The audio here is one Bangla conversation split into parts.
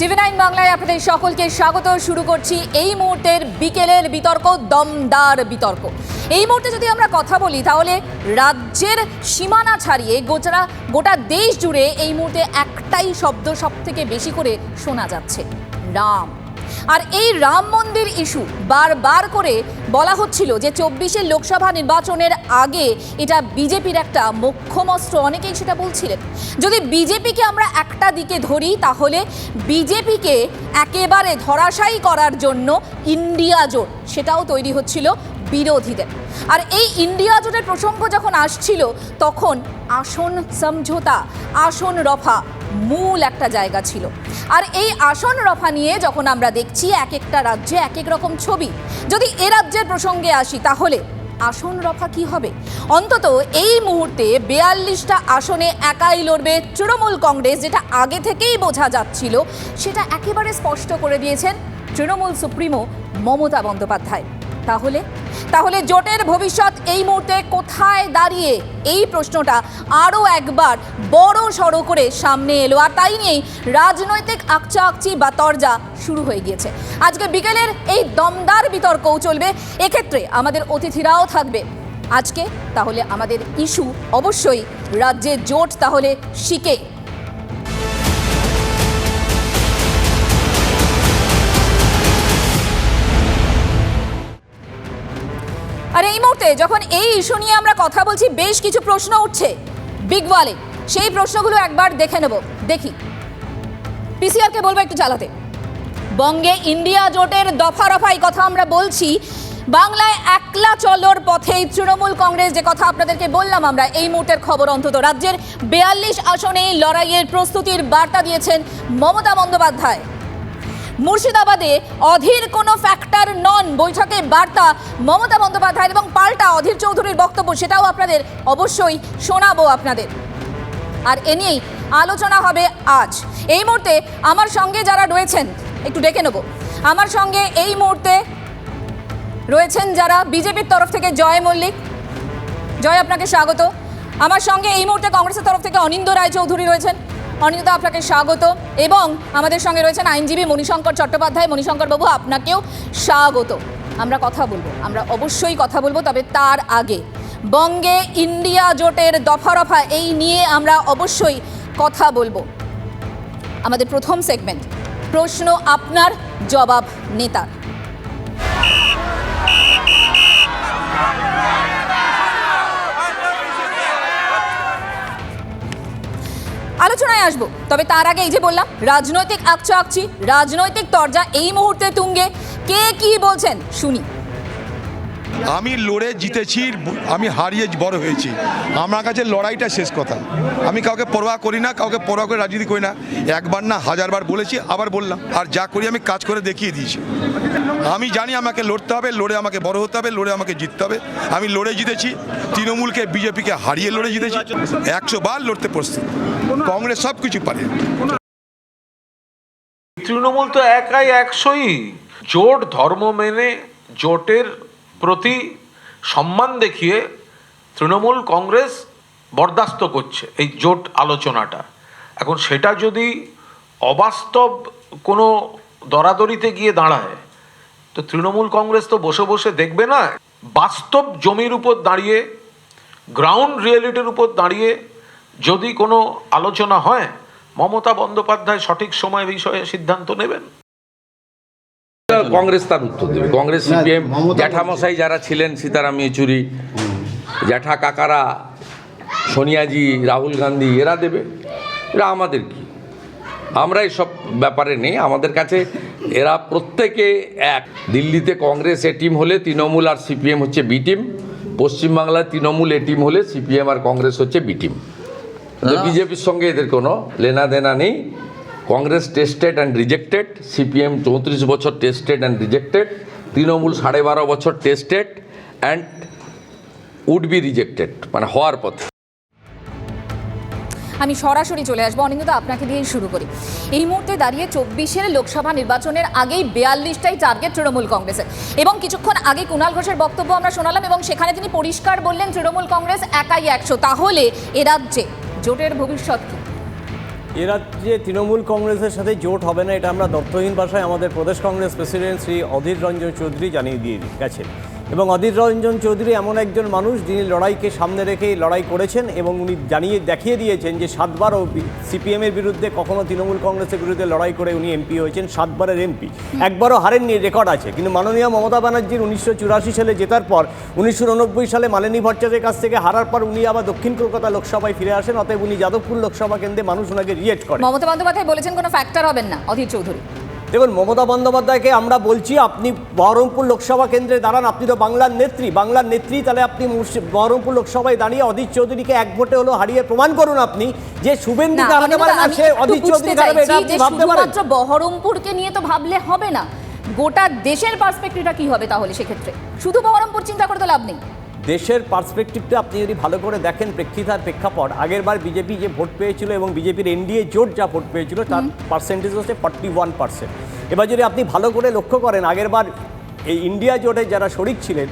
টিভি নাইন বাংলায় আপনাদের সকলকে স্বাগত। শুরু করছি এই মুহূর্তের বিকেলের বিতর্ক, দমদার বিতর্ক। এই মুহূর্তে যদি আমরা কথা বলি, তাহলে রাজ্যের সীমানা ছাড়িয়ে গোচারা গোটা দেশ জুড়ে এই মুহূর্তে একটাই শব্দ সব থেকে বেশি করে শোনা যাচ্ছে, রাম। আর এই রাম মন্দির ইস্যু বারবার করে বলা হচ্ছিল যে চব্বিশের লোকসভা নির্বাচনের আগে এটা বিজেপির একটা মুখ্যমস্ত্র অনেকেই সেটা বলছিলেন। যদি বিজেপিকে আমরা একটা দিকে ধরি, তাহলে বিজেপিকে একেবারে ধরাশায়ী করার জন্য ইন্ডিয়া জোট, সেটাও তৈরি হচ্ছিল। বিরোধীদের। আর এই ইন্ডিয়া জোটের প্রসঙ্গ যখন আসছিল, তখন আসন সমঝোতা, আসন রফা মূল একটা জায়গা ছিল। আর এই আসন রফা নিয়ে যখন আমরা দেখছি এক একটা রাজ্যে এক এক রকম ছবি। যদি এ রাজ্যের প্রসঙ্গে আসি, তাহলে আসন রফা কি হবে? অন্তত এই মুহূর্তে বেয়াল্লিশটা আসনে একাই লড়বে তৃণমূল কংগ্রেস, যেটা আগে থেকেই বোঝা যাচ্ছিল, সেটা একেবারে স্পষ্ট করে দিয়েছেন তৃণমূল সুপ্রিমো মমতা বন্দ্যোপাধ্যায়। তাহলে তাহলে জোটের ভবিষ্যৎ এই মুহূর্তে কোথায় দাঁড়িয়ে? এই প্রশ্নটা আরও একবার বড় সড়ো করে সামনে এলো। আর তাই নিয়েই রাজনৈতিক আকচা আকচি বা তরজা শুরু হয়ে গিয়েছে। আজকে বিকেলের এই দমদার বিতর্কও চলবে। এক্ষেত্রে আমাদের অতিথিরাও থাকবে। আজকে তাহলে আমাদের ইস্যু অবশ্যই রাজ্যে জোট তাহলে শিকে। মুহূর্তে যখন এই ইস্যু নিয়ে আমরা কথা বলছি, বেশ কিছু প্রশ্ন উঠছে। বিগ ওয়ালে সেই প্রশ্নগুলো একবার দেখে নেব। দেখি। পিসিআরকে বলব একটু চালাতে। বঙ্গে ইন্ডিয়া জোটের দফা রফাই কথা আমরা বলছি। বাংলায় একলা চলোর পথেই তৃণমূল কংগ্রেস যে কথা আপনাদেরকে বললাম আমরা, এই মুহূর্তের খবর অন্তত। রাজ্যের বেয়াল্লিশ আসনে লড়াইয়ের প্রস্তুতির বার্তা দিয়েছেন মমতা বন্দ্যোপাধ্যায়। মুর্শিদাবাদে অধীর কোনো ফ্যাক্টর নন বৈঠকে বার্তা মমতা বন্দ্যোপাধ্যায় এবং পাল্টা অধীর চৌধুরীর বক্তব্য, সেটাও আপনাদের অবশ্যই শোনাবো আপনাদের। আর এ নিয়েই আলোচনা হবে আজ। এই মুহূর্তে আমার সঙ্গে যারা রয়েছেন, একটু ডেকে নেব। আমার সঙ্গে এই মুহূর্তে রয়েছেন যারা বিজেপির তরফ থেকে জয় মল্লিক। জয় আপনাকে স্বাগত। আমার সঙ্গে এই মুহূর্তে কংগ্রেসের তরফ থেকে অনিন্দ রায়চৌধুরী রয়েছেন। অনিন্দ আপনাকে স্বাগত। এবং আমাদের সঙ্গে রয়েছেন আইনজীবী মণিশঙ্কর চট্টোপাধ্যায়। মণিশঙ্কর বাবু, আপনাকেও স্বাগত। আমরা কথা বলব। আমরা অবশ্যই কথা বলব, তবে তার আগে বঙ্গে ইন্ডিয়া জোটের দফা রফা, এই নিয়ে আমরা অবশ্যই কথা বলব। আমাদের প্রথম সেগমেন্ট, প্রশ্ন আপনার, জবাব নেতার। আলোচনায় আসব। তবে তার আগে এই যে বললাম, রাজনৈতিক আকচা রাজনৈতিক তরজা এই মুহূর্তে তুঙ্গে। কে কি বলছেন? শুনি। আমি লড়ে জিতেছি, আমি হারিয়ে বড় হয়েছি। আমার কাছে লড়াইটা শেষ কথা। আমি কাউকে পরোয়া করি না, কাউকে পরোয়া করে রাজনীতি করি না। একবার না, হাজারবার বলেছি, আবার বললাম, আর যা করি আমি কাজ করে দেখিয়ে দিয়েছি। আমি জানি আমাকে লড়তে হবে, লড়ে আমাকে বড় হতে হবে, লড়ে আমাকে জিততে হবে। আমি লড়ে জিতেছি, তৃণমূলকে, বিজেপিকে হারিয়ে লড়ে জিতেছি। একশো বার লড়তে প্রস্তুত। কংগ্রেস সব কিছু পারে। তৃণমূল তো একাই একশোই। জোট ধর্ম মেনে জোটের প্রতি সম্মান দেখিয়ে তৃণমূল কংগ্রেস বরদাস্ত করছে এই জোট আলোচনাটা। এখন সেটা যদি অবাস্তব কোনো দরাদরিতে গিয়ে দাঁড়ায়, তো তৃণমূল কংগ্রেস তো বসে বসে দেখবে না, বাস্তব জমির উপর দাঁড়িয়ে গ্রাউন্ড রিয়েলিটির উপর দাঁড়িয়ে যদি কোনো আলোচনা হয়, মমতা বন্দ্যোপাধ্যায় সঠিক সময় বিষয়ে সিদ্ধান্ত নেবেন? কংগ্রেস তার উত্তর দেবে। কংগ্রেস সিপিএম জ্যাঠামশাই যারা ছিলেন সীতারাম ইয়েচুরি জ্যাঠা কাকারা সোনিয়াজি রাহুল গান্ধী এরা দেবে। এরা আমাদের কি? আমরা এসব ব্যাপারে নেই। আমাদের কাছে এরা প্রত্যেকে এক। দিল্লিতে কংগ্রেস এ টিম হলে তৃণমূল আর সিপিএম হচ্ছে বি টিম। পশ্চিমবাংলায় তৃণমূল এ টিম হলে সিপিএম আর কংগ্রেস হচ্ছে বি টিম। বিজেপির সঙ্গে এদের কোনো লেনা দেনা নেই। Congress tested and rejected, CPM চৌত্রিশ বছর টেস্টেড অ্যান্ড রিজেক্টেড, তৃণমূল সাড়ে বারো বছর tested and would be rejected মানে হওয়ার পথে। আমি সরাসরি চলে আসব। অনিন্দা আপনাকে দিয়েই শুরু করি। এই মুহূর্তে দাঁড়িয়ে চব্বিশের লোকসভা নির্বাচনের আগেই বিয়াল্লিশটাই টার্গেট তৃণমূল কংগ্রেসের। এবং কিছুক্ষণ আগে কুণাল ঘোষের বক্তব্য আমরা শোনালাম এবং সেখানে তিনি পরিষ্কার বললেন, তৃণমূল কংগ্রেস একাই একশো। তাহলে এ রাজ্যে জোটের ভবিষ্যৎ এ রাজ্যে তৃণমূল কংগ্রেসের সাথে জোট হবে না, এটা আমরা দত্তহীন ভাষায় আমাদের প্রদেশ কংগ্রেস প্রেসিডেন্ট শ্রী অধীর রঞ্জন চৌধুরী জানিয়ে দিয়ে গেছেন। এবং অধীর রঞ্জন চৌধুরী এমন একজন মানুষ যিনি লড়াইকে সামনে রেখে লড়াই করেছেন এবং উনি জানিয়ে, দেখিয়ে দিয়েছেন যে সাতবারও সিপিএমের বিরুদ্ধে কখনো তৃণমূল কংগ্রেসের বিরুদ্ধে লড়াই করে উনি এমপি হয়েছেন, সাতবারের এমপি। একবারও হারেননি, রেকর্ড আছে। কিন্তু মাননীয় মমতা ব্যানার্জির উনিশশো চুরাশি সালে জেতার পর উনিশশো উননব্বই সালে মালিনী ভট্টাচার্যের কাছ থেকে হারার পর উনি আবার দক্ষিণ কলকাতা লোকসভায় ফিরে আসেন, অতএব উনি যাদবপুর লোকসভা কেন্দ্রে মানুষ ওনাকে রিয়েক্ট করেন। মমতা বন্দ্যোপাধ্যায় বলেছেন কোনো ফ্যাক্টর হবেন না, অধীর চৌধুরী। দেখুন মমতা বন্দ্যোপাধ্যায়কে আমরা বলছি আপনি বহরমপুর লোকসভা কেন্দ্রে দাঁড়ান আপনি তো বাংলার নেত্রী। বাংলার নেত্রী তাহলে আপনি বহরমপুর লোকসভায় দাঁড়িয়ে অধীর চৌধুরীকে এক ভোটে হলো হারিয়ে প্রমাণ করুন আপনি যে শুভেন্দু না, পারে না সে একটু চৌধুরী হারাবে এটা আপনি ভাবতে পারেন। বহরমপুরকে নিয়ে তো ভাবলে হবে না। গোটা দেশের পার্সপেক্টিভটা কি হবে তাহলে সেক্ষেত্রে? শুধু বহরমপুর চিন্তা করে তো লাভ নেই। দেশের পার্সপেক্টিভটা আপনি যদি ভালো করে দেখেন প্রেক্ষিতার প্রেক্ষাপট আগেরবার বিজেপি যে ভোট পেয়েছিল এবং বিজেপির এনডিএ জোট যা ভোট পেয়েছিল তার পার্সেন্টেজ হচ্ছে ফর্টি ওয়ান পার্সেন্ট এবার যদি আপনি ভালো করে লক্ষ্য করেন আগেরবার এই ইন্ডিয়া জোটে যারা শরিক ছিলেন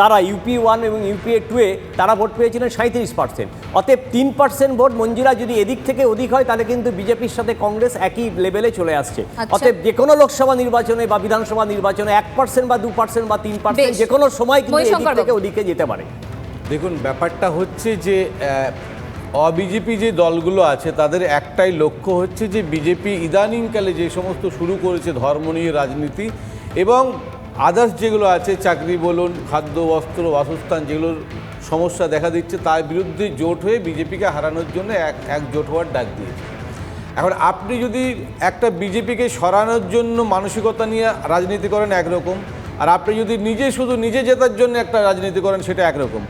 তারা ইউপি ওয়ান এবং ইউপিএ টুয়ে তারা ভোট পেয়েছিলেন সাঁত্রিশ পার্সেন্ট অতএব তিন পার্সেন্ট ভোট মঞ্জুরা যদি এদিক থেকে অধিক হয় তাহলে কিন্তু বিজেপির সাথে কংগ্রেস একই লেভেলে চলে আসছে। আচ্ছা। অতএব যে কোনো লোকসভা নির্বাচনে বা বিধানসভা নির্বাচনে এক পার্সেন্ট বা দু পার্সেন্ট বা তিন পার্সেন্ট যে কোনো সময় কিন্তু এদিক থেকে ওদিকে যেতে পারে। দেখুন ব্যাপারটা হচ্ছে যে অবিজেপি যে দলগুলো আছে তাদের একটাই লক্ষ্য হচ্ছে যে বিজেপি ইদানিংকালে যে সমস্ত শুরু করেছে ধর্ম নিয়ে রাজনীতি এবং আদার্স যেগুলো আছে, চাকরি বলুন, খাদ্য, বস্ত্র, বাসস্থান যেগুলোর সমস্যা দেখা দিচ্ছে, তার বিরুদ্ধে জোট হয়ে বিজেপিকে হারানোর জন্য এক এক জোট হওয়ার ডাক দিয়েছে। এখন আপনি যদি একটা বিজেপিকে সরানোর জন্য মানসিকতা নিয়ে রাজনীতি করেন একরকম, আর আপনি যদি নিজে শুধু নিজে জেতার জন্য একটা রাজনীতি করেন সেটা একরকম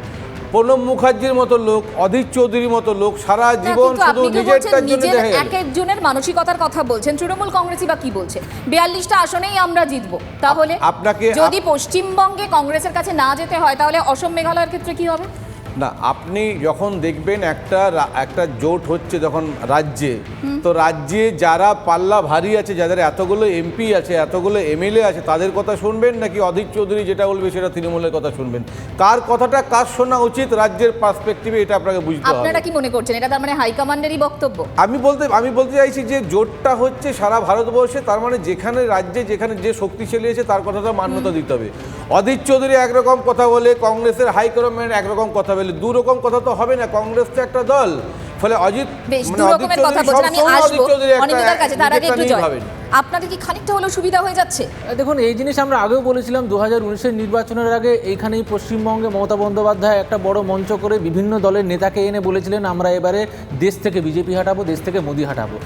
প্রণব মুখার্জির মতো লোক অধীর চৌধুরীর মতো লোক সারা জীবন শুধু নিজেরটার জন্য। এক একজনের মানসিকতার কথা বলছেন। তৃণমূল কংগ্রেসই বা কি বলছে? বিয়াল্লিশটা আসনেই আমরা জিতব। তাহলে আপনাকে- যদি পশ্চিমবঙ্গে কংগ্রেসের কাছে না যেতে হয় তাহলে অসম মেঘালয়ের ক্ষেত্রে কি হবে? না আপনি যখন দেখবেন একটা একটা জোট হচ্ছে যখন রাজ্যে তো রাজ্যে যারা পাল্লা ভারী আছে যাদের এতগুলো এমপি আছে এতগুলো এমএলএ আছে তাদের কথা শুনবেন নাকি অধীর চৌধুরী যেটা বলবে সেটা তৃণমূলের কথা শুনবেন? কার কথাটা কার শোনা উচিত রাজ্যের পার্সপেক্টিভে এটা আপনাকে বুঝতে হবে। আপনারা কি মনে করছেন? এটা তার মানে হাইকমান্ডেরই বক্তব্য? আমি বলতে আমি বলতে চাইছি যে জোটটা হচ্ছে সারা ভারতবর্ষে তার মানে যেখানে রাজ্যে যেখানে যে শক্তিশালী আছে তার কথাটা মান্যতা দিতে হবে। অধীর চৌধুরী একরকম কথা বলে কংগ্রেসের হাইকমান্ড একরকম কথা বলে। দু রকম কথা তো হবে না কংগ্রেস তো একটা দল। ফলে অজিত মানে অধীর চৌধুরী অধীর চৌধুরী একটা ভাবেন। আপনাদের কি খানিকটা হলেও সুবিধা হয়ে যাচ্ছে? দেখুন, এই জিনিস আমরা আগেও বলেছিলাম দু হাজার নির্বাচনের আগে এইখানেই পশ্চিমবঙ্গে মমতা বন্দ্যোপাধ্যায় একটা বড় মঞ্চ করে বিভিন্ন দলের নেতাকে এনে বলেছিলেন, আমরা এবারে দেশ থেকে বিজেপি হাঁটাবো, দেশ থেকে মোদি হাঁটাবো।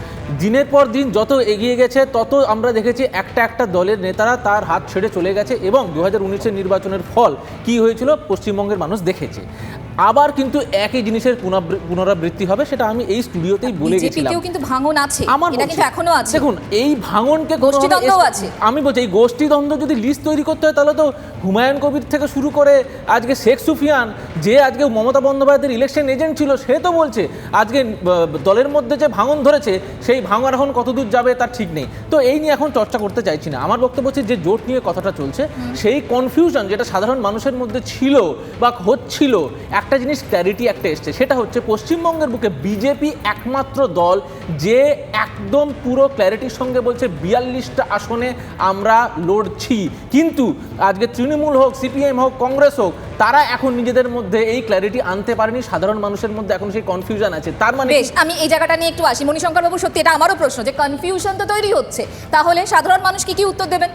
দিনের পর দিন যত এগিয়ে গেছে, তত আমরা দেখেছি একটা একটা দলের নেতারা তার হাত ছেড়ে চলে গেছে এবং দু হাজার নির্বাচনের ফল কি হয়েছিল, পশ্চিমবঙ্গের মানুষ দেখেছে। আবার কিন্তু একই জিনিসের পুনরাবৃত্তি হবে সেটা আমি এই স্টুডিওতেই বলে গেছিলাম। কিন্তু ভাঙন আছে আমার এটা কিন্তু এখনও আছে। দেখুন এই ভাঙনকে আছে। আমি বলছি এই গোষ্ঠীদ্বন্দ্ব যদি লিস্ট তৈরি করতে হয় তাহলে তো হুমায়ুন কবির থেকে শুরু করে আজকে শেখ সুফিয়ান যে আজকে মমতা বন্দ্যোপাধ্যায়ের ইলেকশন এজেন্ট ছিল সে তো বলছে আজকে দলের মধ্যে যে ভাঙন ধরেছে সেই ভাঙন এখন কতদূর যাবে তার ঠিক নেই। তো এই নিয়ে এখন চর্চা করতে চাইছি না। আমার বক্তব্য হচ্ছে যে জোট নিয়ে কথাটা চলছে সেই কনফিউশন যেটা সাধারণ মানুষের মধ্যে ছিল বা হচ্ছিল একটা জিনিস ক্ল্যারিটি একটা এসছে সেটা হচ্ছে পশ্চিমবঙ্গের বুকে বিজেপি একমাত্র দল যে একদম পুরো ক্ল্যারিটির সঙ্গে বলছে বিয়াল্লিশটা আসনে আমরা লড়ছি। কিন্তু আজকে তৃণমূল হোক সিপিএম হোক কংগ্রেস হোক তারা এখন নিজেদের মধ্যে এই ক্ল্যারিটি আনতে পারেনি সাধারণ মানুষের মধ্যে এখন সেই কনফিউশন আছে। তার মানে বেশ আমি এই জায়গাটা নিয়ে একটু আসি। মণিশঙ্কর বাবু সত্যি এটা আমারও প্রশ্ন যে কনফিউশন তো তৈরি হচ্ছে। তাহলে সাধারণ মানুষ কি কি উত্তর দেবেন?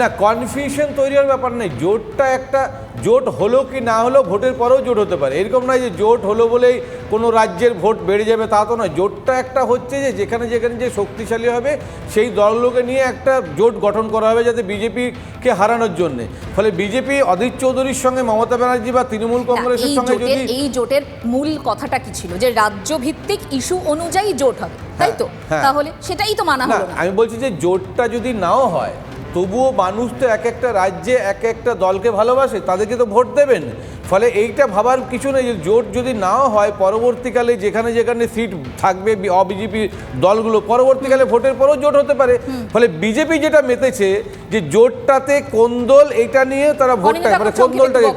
না কনফিউশন তৈরি হওয়ার ব্যাপার নেই। জোটটা একটা জোট হলো কি না হলো ভোটের পরেও জোট হতে পারে। এরকম নয় যে জোট হলো বলেই কোনো রাজ্যের ভোট বেড়ে যাবে তা তো নয়। জোটটা একটা হচ্ছে যে যেখানে যেখানে যে শক্তিশালী হবে সেই দলগুলোকে নিয়ে একটা জোট গঠন করা হবে যাতে বিজেপিকে হারানোর জন্য। ফলে বিজেপি অধীর চৌধুরীর সঙ্গে মমতা ব্যানার্জি বা তৃণমূল কংগ্রেসের সঙ্গে যদি এই জোটের মূল কথাটা কি ছিল? যে রাজ্য ভিত্তিক ইস্যু অনুযায়ী জোট হবে তাই তো? হ্যাঁ। তাহলে সেটাই তো মানা হলো আমি বলছি যে জোটটা যদি নাও হয় তবুও মানুষ তো এক একটা রাজ্যে এক একটা দলকে ভালোবাসে তাদেরকে তো ভোট দেবেন। ফলে এইটা ভাবার কিছু নেই যে জোট যদি নাও হয় পরবর্তীকালে যেখানে যেখানে সিট থাকবে অবিজেপি দলগুলো পরবর্তীকালে ভোটের পরও জোট হতে পারে। ফলে বিজেপি যেটা মেতেছে যে জোটটাতে কোন দল এটা নিয়ে তারা ভোটটা মানে কোন দলটাকে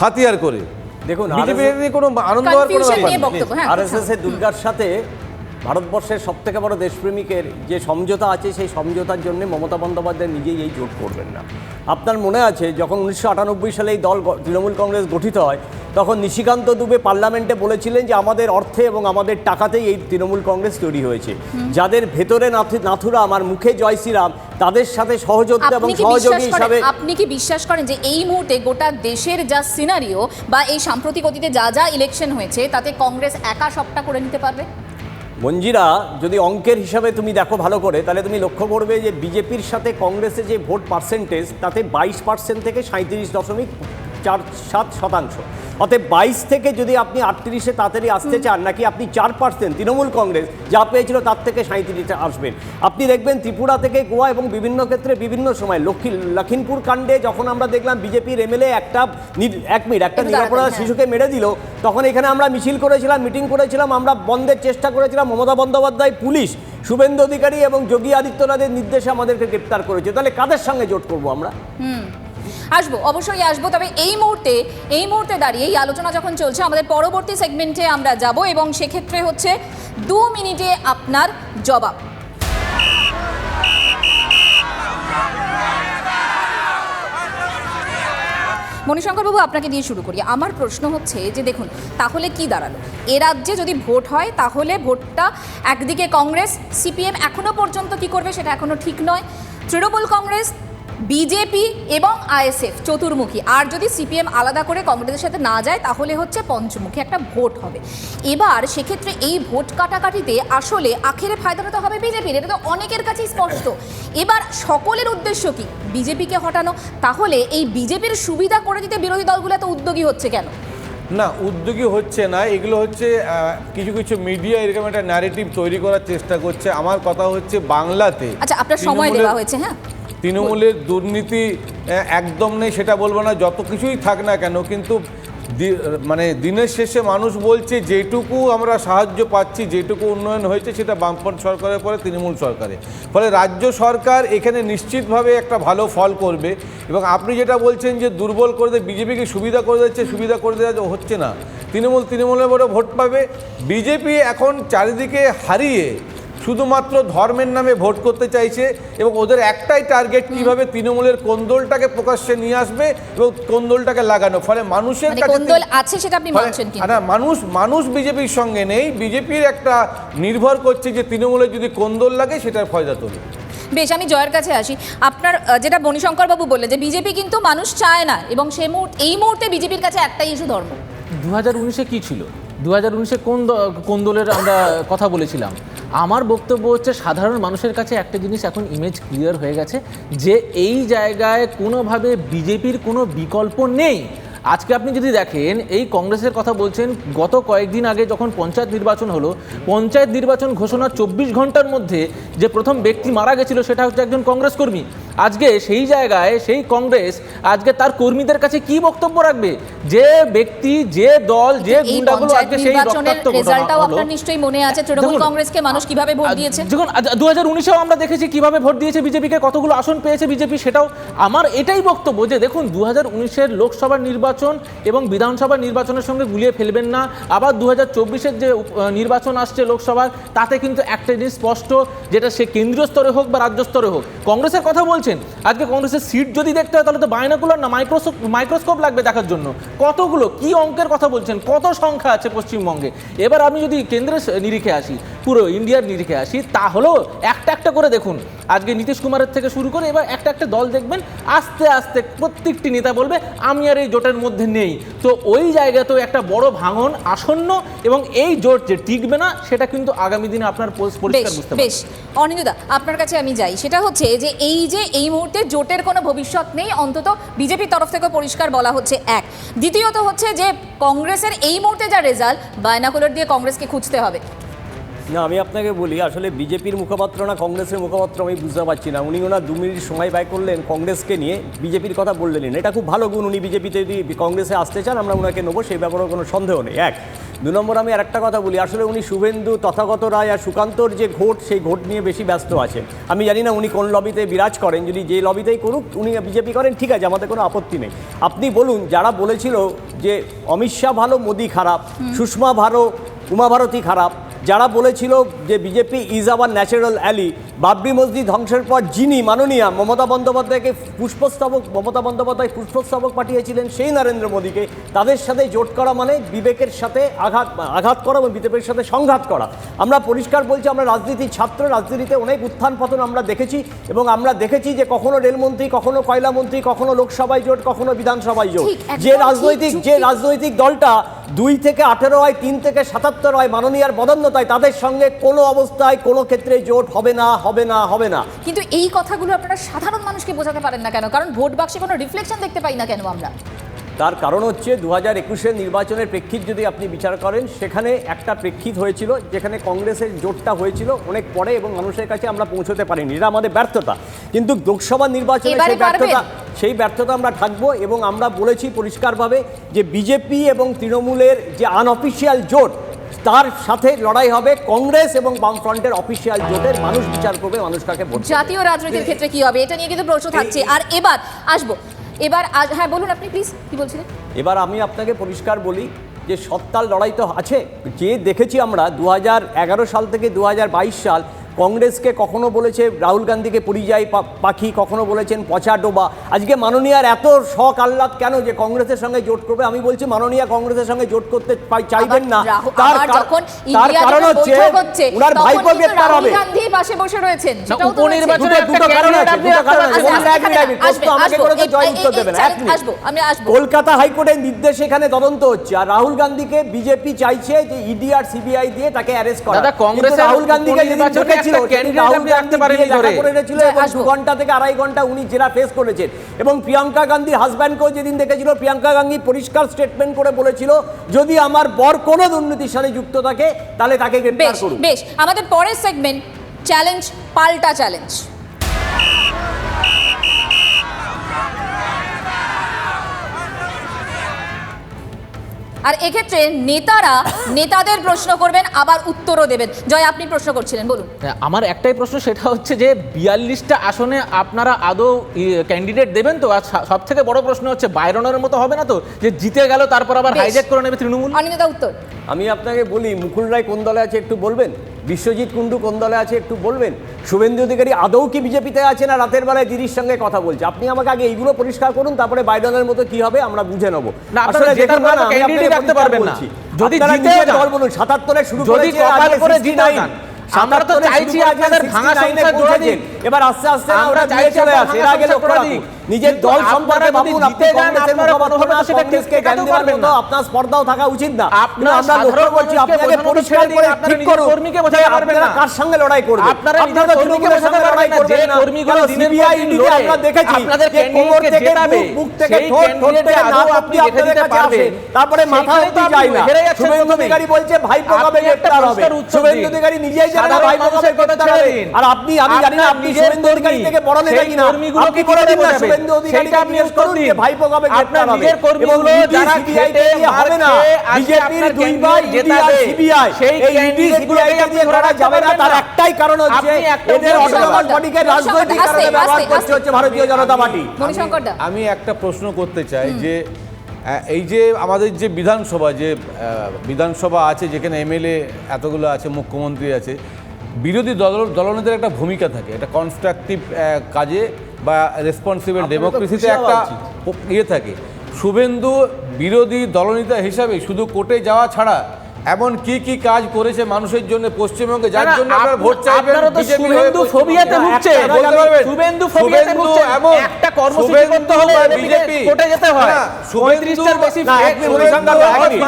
হাতিয়ার করে। দেখুন বিজেপি কোনো আনন্দ হওয়ার কোনো ব্যাপার হ্যাঁ, আরএসএস এর দুর্গার সাথে ভারতবর্ষের সব থেকে বড় দেশপ্রেমিকের যে সমঝোতা আছে সেই সমঝোতার জন্য মমতা বন্দ্যোপাধ্যায় নিজেই এই জোট করবেন না। আপনার মনে আছে যখন উনিশশো আটানব্বই সালে এই দল তৃণমূল কংগ্রেস গঠিত হয় তখন নিশিকান্ত দুবে পার্লামেন্টে বলেছিলেন যে আমাদের অর্থে এবং আমাদের টাকাতেই এই তৃণমূল কংগ্রেস তৈরি হয়েছে। যাদের ভেতরে নাথু- নাথুরাম আর মুখে জয় শ্রীরাম তাদের সাথে সহযোগিতা এবং সহযোগী হিসাবে আপনি কি বিশ্বাস করেন যে এই মুহূর্তে গোটা দেশের যা সিনারিও বা এই সাম্প্রতিক অতীতে যা যা ইলেকশন হয়েছে তাতে কংগ্রেস একা সবটা করে নিতে পারবে? মঞ্জিরা, যদি অঙ্কের হিসাবে তুমি দেখো ভালো করে, তাহলে তুমি লক্ষ্য করবে যে বিজেপির সাথে কংগ্রেসে যে ভোট পার্সেন্টেজ তাতে বাইশ পার্সেন্ট থেকে সাঁত্রিশ দশমিক চার সাত শতাংশ। অতএব বাইশ থেকে যদি আপনি আটত্রিশে তাড়াতাড়ি আসতে চান নাকি আপনি চার পার্সেন্ট তৃণমূল কংগ্রেস যা পেয়েছিল তার থেকে সাঁত্রিশে আসবেন। আপনি দেখবেন ত্রিপুরা থেকে গোয়া এবং বিভিন্ন ক্ষেত্রে বিভিন্ন সময় লক্ষ্মী লখিমপুর কাণ্ডে যখন আমরা দেখলাম বিজেপির এমএলএ একটা এক মিনিট একটা একটু নিরাপরাধ হ্যাঁ। শিশুকে মেরে দিল তখন এখানে আমরা মিছিল করেছিলাম মিটিং করেছিলাম আমরা বন্ধের চেষ্টা করেছিলাম মমতা বন্দ্যোপাধ্যায় পুলিশ শুভেন্দু অধিকারী এবং যোগী আদিত্যনাথের নির্দেশে আমাদেরকে গ্রেপ্তার করেছে। তাহলে কাদের সঙ্গে জোট করব আমরা? আসব, অবশ্যই আসব। তবে এই মুহূর্তে এই মুহূর্তে দাঁড়িয়ে এই আলোচনা যখন চলছে, আমাদের পরবর্তী সেগমেন্টে আমরা যাব এবং সেক্ষেত্রে হচ্ছে দু মিনিটে আপনার জবাব। মণিশঙ্করবাবু আপনাকে দিয়ে শুরু করি। আমার প্রশ্ন হচ্ছে যে দেখুন, তাহলে কি দাঁড়াল? এ রাজ্যে যদি ভোট হয়, তাহলে ভোটটা একদিকে কংগ্রেস, সিপিএম এখনও পর্যন্ত কি করবে সেটা এখনও ঠিক নয়। তৃণমূল কংগ্রেস বিজেপি এবং আইএসএফ চতুর্মুখী। আর যদি সিপিএম আলাদা করে কংগ্রেসের সাথে না যায় তাহলে হচ্ছে পঞ্চমুখী। একটা ভোট হবে। এবার সেক্ষেত্রে এই ভোট কাটাকাটিতে আসলে আখেরে ফায়দাটা তো হবে বিজেপির। এটা তো অনেকের কাছেই স্পষ্ট। এবার সকলের উদ্দেশ্য কি? বিজেপিকে হটানো। তাহলে এই বিজেপির সুবিধা করে দিতে বিরোধী দলগুলো এত উদ্যোগী হচ্ছে কেন? না উদ্যোগী হচ্ছে না। এগুলো হচ্ছে কিছু কিছু মিডিয়া এরকম একটা ন্যারেটিভ তৈরি করার চেষ্টা করছে। আমার কথা হচ্ছে বাংলাতে। আচ্ছা আপনার সময় দেওয়া হয়েছে হ্যাঁ? তৃণমূলের দুর্নীতি একদম নেই, সেটা বলব না, যত কিছুই থাক না কেন, কিন্তু মানে দিনের শেষে মানুষ বলছে যেটুকু আমরা সাহায্য পাচ্ছি, যেটুকু উন্নয়ন হয়েছে, সেটা বামপন্থ সরকারের পরে তৃণমূল সরকারে ফলে রাজ্য সরকার এখানে নিশ্চিতভাবে একটা ভালো ফল করবে, এবং আপনি যেটা বলছেন যে দুর্বল করে দিয়ে বিজেপিকে সুবিধা করে দিচ্ছে, সুবিধা করে দেওয়া হচ্ছে না। তৃণমূল, তৃণমূলের বড় ভোট পাবে, বিজেপি এখন চারিদিকে হারিয়ে শুধুমাত্র ধর্মের নামে ভোট করতে চাইছে এবং ওদের একটাই টার্গেট কীভাবে তৃণমূলের কোন্দলটাকে প্রকাশ্যে নিয়ে আসবে এবং কোন্দলটাকে লাগানো। ফলে মানুষের মানে কাছে আছে সেটা আপনি মানছেন না মানুষ মানুষ বিজেপির সঙ্গে নেই বিজেপির একটা নির্ভর করছে যে তৃণমূলের যদি কোন্দল লাগে সেটার ফয়দা তোলে। বেশ আমি জয়ের কাছে আসি। আপনার যেটা মণিশঙ্কর বাবু বললেন যে বিজেপি কিন্তু মানুষ চায় না এবং সে মুহূর্তে এই মুহূর্তে বিজেপির কাছে একটাই ইস্যু ধর্ম। দু হাজার উনিশে কী ছিল? দু হাজার উনিশে কোন কোন দলের আমরা কথা বলেছিলাম? আমার বক্তব্য হচ্ছে সাধারণ মানুষের কাছে একটা জিনিস এখন ইমেজ ক্লিয়ার হয়ে গেছে, যে এই জায়গায় কোনোভাবে বিজেপির কোনো বিকল্প নেই। আজকে আপনি যদি দেখেন, এই কংগ্রেসের কথা বলছেন, গত কয়েকদিন আগে যখন পঞ্চায়েত নির্বাচন হলো, পঞ্চায়েত নির্বাচন ঘোষণার চব্বিশ ঘণ্টার মধ্যে যে প্রথম ব্যক্তি মারা গেছিল সেটা হচ্ছে একজন কংগ্রেস কর্মী। আজকে সেই জায়গায় সেই কংগ্রেস আজকে তার কর্মীদের কাছে কি বক্তব্য রাখবে? যে ব্যক্তি যে দল যে গুন্ডাগুলো আজকে সেই রক্তাক্ত রেজাল্টটাও আপনার নিশ্চয়ই মনে আছে? তৃণমূল কংগ্রেসকে মানুষ কীভাবে ভোট দিয়েছে? যখন দু হাজার উনিশেও আমরা দেখেছি কীভাবে ভোট দিয়েছে বিজেপিকে কতগুলো আসন পেয়েছে বিজেপি সেটাও। আমার এটাই বক্তব্য যে দেখুন দু হাজার উনিশের লোকসভার নির্বাচন এবং বিধানসভা নির্বাচনের সঙ্গে গুলিয়ে ফেলবেন না। আবার দু হাজার চব্বিশের যে নির্বাচন আসছে লোকসভার তাতে কিন্তু একটা জিনিস স্পষ্ট যেটা সে কেন্দ্রীয় স্তরে হোক বা রাজ্য স্তরে হোক। কংগ্রেসের কথা বলছেন আজকে কংগ্রেসের সিট যদি দেখতে হয় তাহলে তো বায়নাকুলার না মাইক্রোস্কোপ মাইক্রোস্কোপ লাগবে দেখার জন্য। কতগুলো কি অঙ্কের কথা বলছেন? কত সংখ্যা আছে পশ্চিমবঙ্গে? এবার আমি যদি কেন্দ্রের নিরিখে আসি পুরো ইন্ডিয়ার নিরিখে আসি তাহলেও একটা একটা করে দেখুন। আজকে নীতিশ কুমারের থেকে শুরু করে এবার একটা একটা দল দেখবেন আস্তে আস্তে প্রত্যেকটি নেতা বলবে আমি আর এই জোটের মধ্যে নেই। তো ওই জায়গাতেও একটা বড় ভাঙন আসন্ন এবং এই জোট যে টিকবে না সেটা কিন্তু আগামী দিনে আপনার পরিষ্কার বুঝতে বেশ। অনিন্দা আপনার কাছে আমি যাই। সেটা হচ্ছে যে এই যে এই মুহূর্তে জোটের কোনো ভবিষ্যৎ নেই, অন্তত বিজেপির তরফ থেকে পরিষ্কার বলা হচ্ছে এক। দ্বিতীয়ত হচ্ছে যে কংগ্রেসের এই মুহূর্তে যা রেজাল্ট বায়নাকুলার দিয়ে কংগ্রেসকে খুঁজতে হবে। না, আমি আপনাকে বলি, আসলে বিজেপির মুখপাত্র না, কংগ্রেসের মুখপাত্র আমি বুঝতে পারছি না। উনি ওনার দু মিনিট সময় ব্যয় করলেন কংগ্রেসকে নিয়ে, বিজেপির কথা বললেন এটা খুব ভালো গুণ, উনি বিজেপিতে যদি কংগ্রেসে আসতে চান, আমরা ওনাকে নেব, সেই ব্যাপারেও কোনো সন্দেহ নেই। এক। দু নম্বর আমি আর একটা কথা বলি আসলে উনি শুভেন্দু তথাগত রায় আর সুকান্তর যে ঘোট সেই ঘোট নিয়ে বেশি ব্যস্ত আছে। আমি জানি না উনি কোন লবিতে বিরাজ করেন যদি যে লবিতেই করুক উনি বিজেপি করেন ঠিক আছে আমাদের কোনো আপত্তি নেই। আপনি বলুন যারা বলেছিল যে অমিত শাহ ভালো মোদি খারাপ সুষমা ভালো উমা ভারতী খারাপ যারা বলেছিল যে BJP is our natural ally Babri Masjid ধ্বংসের পর যিনি মাননীয়া মমতা বন্দ্যোপাধ্যায়কে পুষ্পস্তবক মমতা বন্দ্যোপাধ্যায় পুষ্পস্তবক পাঠিয়েছিলেন সেই নরেন্দ্র মোদীকে তাদের সাথে জোট করা মানে বিবেকের সাথে আঘাত আঘাত করা এবং বিজেপির সাথে সংঘাত করা। আমরা পরিষ্কার বলছি আমরা রাজনীতির ছাত্র রাজনীতিতে অনেক উত্থান পতন আমরা দেখেছি এবং আমরা দেখেছি যে কখনো রেলমন্ত্রী কখনো কয়লা মন্ত্রী কখনো লোকসভায় জোট কখনো বিধানসভায় জোট। যে রাজনৈতিক যে রাজনৈতিক দলটা দুই থেকে আঠেরো হয় তিন থেকে সাতাত্তর হয় মাননীয়ার বদন্যতায় তাদের সঙ্গে কোনো অবস্থায় কোনো ক্ষেত্রে জোট হবে না হবে না হবে না। কিন্তু এই কথাগুলো আপনারা সাধারণ মানুষকে বোঝাতে পারেন না কেন? কারণ ভোট বাক্সে কোনো রিফ্লেকশন দেখতে পাই না কেন আমরা? তার কারণ হচ্ছে দু হাজার একুশের নির্বাচনের প্রেক্ষিত যদি আপনি বিচার করেন সেখানে একটা প্রেক্ষিত হয়েছিল যেখানে কংগ্রেসের জোটটা হয়েছিল। অনেক পরে এবং মানুষের কাছে আমরা পৌঁছতে পারিনি। এটা আমাদের ব্যর্থতা। কিন্তু লোকসভা নির্বাচনে সেই ব্যর্থতা সেই ব্যর্থতা আমরা থাকব এবং আমরা বলেছি পরিষ্কারভাবে যে বিজেপি এবং তৃণমূলের যে আনঅফিসিয়াল জোট তার সাথে লড়াই হবে কংগ্রেস এবং বামফ্রন্টের অফিসিয়াল জোটের। মানুষ বিচার করবে মানুষ কাকে ভোট জাতীয় রাজনৈতিক ক্ষেত্রে কি হবে? এটা নিয়ে কিন্তু প্রশ্ন থাকছে। আর এবার আসব। এবার আজ- হ্যাঁ বলুন আপনি প্লিজ কি বলছিলেন? এবার আমি আপনাকে পরিষ্কার বলি যে সত্তাল লড়াই তো আছে। যে দেখেছি আমরা দু হাজার এগারো সাল থেকে দু হাজার বাইশ সাল কংগ্রেসকে কখনো বলেছে রাহুল গান্ধীকে পরিযায়ী পাখি কখনো বলেছেন পচা ডোবা। আজকে মাননীয়ার এত শখ আহ্লাদ কেন যে কংগ্রেসের সঙ্গে জোট করবে? আমি বলছি মাননীয়া কংগ্রেসের সঙ্গে জোট করতে চাইবেন না। তার তার কারণ হচ্ছে ওনার ভাইপো রাহুল হবে। গান্ধী পাশে বসে রয়েছেন। সেটাও তো উপনির্বাচনে দুটো- কারণ আছে, দুটো কারণ আছে। রাখতে বলুন, এক মিনিট, প্রশ্ন আমাকে করে তো এই- জয়যুক্ত এই- এই দেবেন, এক মিনিট। আমি আসব। কলকাতা হাইকোর্টের নির্দেশে এখানে তদন্ত হচ্ছে। আর রাহুল গান্ধীকে বিজেপি চাইছে যে ইডি আর সিবিআই দিয়ে তাকে অ্যারেস্ট করা। দাদা, কংগ্রেসের রাহুল গান্ধীকে যেদিন রাখতে ধরে। এবং দু ঘণ্টা থেকে আড়াই ঘণ্টা উনি জেরা ফেস করেছেন। এবং প্রিয়াঙ্কা গান্ধী হাজব্যান্ডকেও যেদিন দেখেছিল প্রিয়াঙ্কা গান্ধী পরিষ্কার স্টেটমেন্ট করে বলেছিল যদি আমার বর কোনো দুর্নীতির সাথে যুক্ত থাকে তাহলে তাকে গ্রেপ্তার করুন। বেশ আমাদের পরের সেগমেন্ট চ্যালেঞ্জ পাল্টা চ্যালেঞ্জ আর এক্ষেত্রে নেতারা নেতাদের প্রশ্ন করবেন আবার উত্তরও দেবেন। জয় আপনি প্রশ্ন করছিলেন বলুন। হ্যাঁ, আমার একটাই প্রশ্ন সেটা হচ্ছে যে বিয়াল্লিশটা আসনে আপনারা আদৌ ক্যান্ডিডেট দেবেন তো? আর সব থেকে বড় প্রশ্ন হচ্ছে বাইরনের মতো হবে না তো? যে জিতে গেল তারপর আবার। হাইজ্যাক করে নেবে তৃণমূল? অনিন্দা উত্তর। আমি আপনাকে বলি মুকুল রায় কোন দলে আছে একটু বলবেন? বিশ্বজিৎ কুণ্ডু কোন দলে আছে একটু বলবেন শুভেন্দু অধিকারী আদৌ কি বিজেপিতে আছে না রাতের বেলায় দিদির সঙ্গে কথা বলছে আপনি আমাকে আগে এইগুলো পরিষ্কার করুন তারপরে বাইডনের মতো কি হবে আমরা বুঝে নেব আসলে দেখুন না, রাখতে পারবেন না। যদি যান, দল বলুন সাতাত্তরে শুরু যদি কপাল করে 69 জিতেও যান, আমরা তো চাইছি আপনাদের ভাঙা 69 সংসার পৌঁছেছেন। জোড়া দিন। এবার আস্তে আস্তে আমরা চাইছি চলে আসে এর আগে লক্ষ্য রাখুন। নিজের দল সম্পর্কে ভাবুন আপনি কংগ্রেসের মুখপাত্র না, সেটা কংগ্রেসকে জ্ঞান দেওয়ার মতো না। আপনার স্পর্ধাও থাকা উচিত না কিন্তু আমরা লক্ষ্য করছি আপনি বোঝানো পরিষ্কার করে ঠিক করুন কর্মীকে বোঝাতে পারবেন না। কার সঙ্গে লড়াই করবেন আপনারা নিজের কর্মীকে তৃণমূলের লড়াই করবেন না কর্মীগুলো দিন ইডিতে আমরা দেখেছি আপনাদের যে কোমর থেকে বুক থেকে ঠোঁট ঠোঁট থেকে নাক আপনি অবধি দিতে কাছে পারবেন। তারপরে মাথা সেইখানেই তো অবধি আপনি যায় না শুভেন্দু অধিকারী বলছে ভাইপো আপনি কবে একটা হবে শুভেন্দু। অধিকারী নিজেই জানে না ভাইপো কবে হবে আর আপনি আমি জানি না আপনি শুভেন্দু অধিকারী থেকে বড় নেতা কিনা আপনি করে করে দিন না বোঝাবেন? শুভেন্দু অধিকারী আপনি করুন যে ভাইপো কবে আপনার নিজের কর্মীগুলো যারা খেটে হবে না। মার খেয়ে আজকে বিজেপির দুই ভাই ইডি আর সিবিআই সেই ইডি সিবিআই দিয়ে করা যাবে না তার একটাই কারণ হচ্ছে এদের অটোনমাস বডিকে রাজনৈতিক কারণে ব্যবহার আস্তে, হচ্ছে ভারতীয় জনতা পার্টি। আমি একটা প্রশ্ন করতে চাই যে এই যে আমাদের যে বিধানসভা যে আহ, বিধানসভা আছে যেখানে এমএলএ এতগুলো আছে মুখ্যমন্ত্রী আছে বিরোধী দল দলনেতার একটা ভূমিকা থাকে। একটা কনস্ট্রাকটিভ কাজে বা রেসপন্সিবল ডেমোক্রেসিতে একটা ইয়ে থাকে। শুভেন্দু বিরোধী দলনেতা হিসাবে শুধু কোর্টে যাওয়া ছাড়া এমন কি কি কাজ করেছে মানুষের জন্য পশ্চিমবঙ্গে যার জন্য আপনারা ভোট চাইবেন শুভেন্দু ফোবিয়াতে ভুগছে। শুভেন্দু ফোবিয়াতে ভুগছে। এমন একটা কর্মসূচি করতে হলে বিজেপি কোর্টে যেতে হয়। না, শুভেন্দু 35টার বেশি।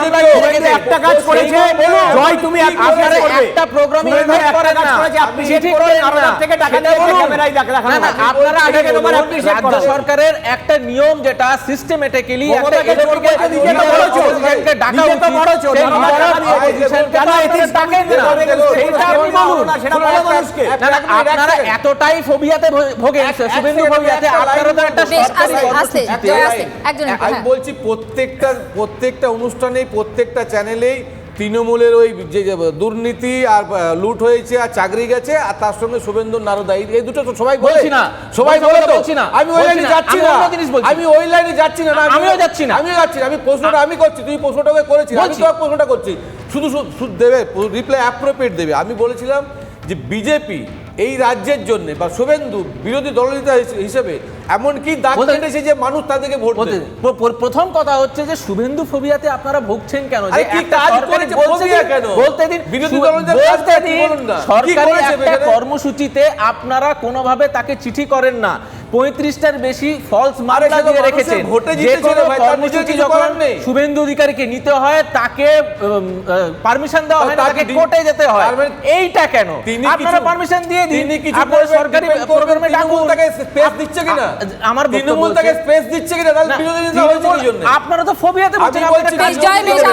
বিজেপি। একটা কাজ করেছে, জয়, তুমি আপনারা একটা প্রোগ্রামে কাজ করেছে, appreciate চিঠি করবেন, করেন আর না। ওনার থেকে টাকা নিয়ে ক্যামেরায় দেখ- না, আপনারা আগে তোমার করা সরকারের একটা নিয়ম যেটা সিস্টেমেটিক্যালি একটা ডাকা উচিত। আপনারা এতটাই ফোবিয়াতে ভোগেন শুভেন্দু ফোবিয়াতে আপনারা তো একটা আমি হ্যাঁ। বলছি প্রত্যেকটা প্রত্যেকটা অনুষ্ঠানেই প্রত্যেকটা চ্যানেলেই তৃণমূলের ওই যে দুর্নীতি আর লুট হয়েছে আর চাকরি গেছে আর তার সঙ্গে শুভেন্দু নারদা এই দুটো তো সবাই বলে বলছি না। সবাই বলে না, তো। আমি ওই লাইনে যাচ্ছি না জিনিস বলছি। আমি ওই লাইনে যাচ্ছি না আমিও যাচ্ছি না। আমিও যাচ্ছি না আমি প্রশ্নটা আমি করছি তুই প্রশ্নটাকে করেছিস আমি। তো প্রশ্নটা করছি শুধু দেবে রিপ্লাই অ্যাপ্রোপ্রিয়েট দেবে আমি বলেছিলাম যে বিজেপি এই রাজ্যের জন্য বা শুভেন্দু বিরোধী দলনেতা হিসে- হিসেবে এমন কি দাগ কেটেছে যে মানুষ তাদেরকে ভোট দেবে প্র- প্র- প্রথম কথা হচ্ছে যে শুভেন্দু ফোবিয়াতে আপনারা ভুগছেন কেন যে কি কাজ করেছে ফোবিয়া কেন? বলতে দিন বিরোধী দলের বলতে দিন, বলুন না? কি সরকারি একটা কর্মসূচিতে আপনারা কোনোভাবে তাকে চিঠি করেন না পঁয়ত্রিশটার বেশি ফলস মামলা দিয়ে রেখেছেন। যে কোনো কর্মসূচি যখন শুভেন্দু অধিকারীকে নিতে হয় তাকে পারমিশন দেওয়া হয় তাকে কোর্টে যেতে হয়। মানে এইটা কেন? তিনি আপনারা পারমিশন দিয়ে দিন। কিছু আপনারা সরকারি প্রোগ্রামে ডাকুন। তাকে space দিচ্ছে কিনা? আমার তৃণমূল তাকে স্পেস দিচ্ছে কিনা? তাহলে না, বিরোধী নেতা হয়েছে কি জন্য? আপনারা তো ফোবিয়াতে বলছেন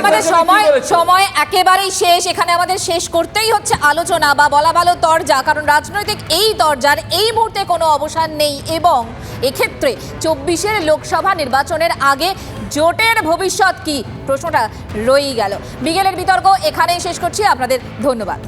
আমাদের সময় সময় একেবারেই শেষ। এখানে আমাদের শেষ করতেই হচ্ছে আলোচনা বা বলা ভালো তরজা কারণ রাজনৈতিক এই তরজার এই মুহূর্তে কোনো অবসান নেই এবং এক্ষেত্রে চব্বিশের লোকসভা নির্বাচনের আগে জোটের ভবিষ্যৎ কি? প্রশ্নটা রয়েই গেল। বিকেলের বিতর্ক এখানেই শেষ করছি। আপনাদের ধন্যবাদ।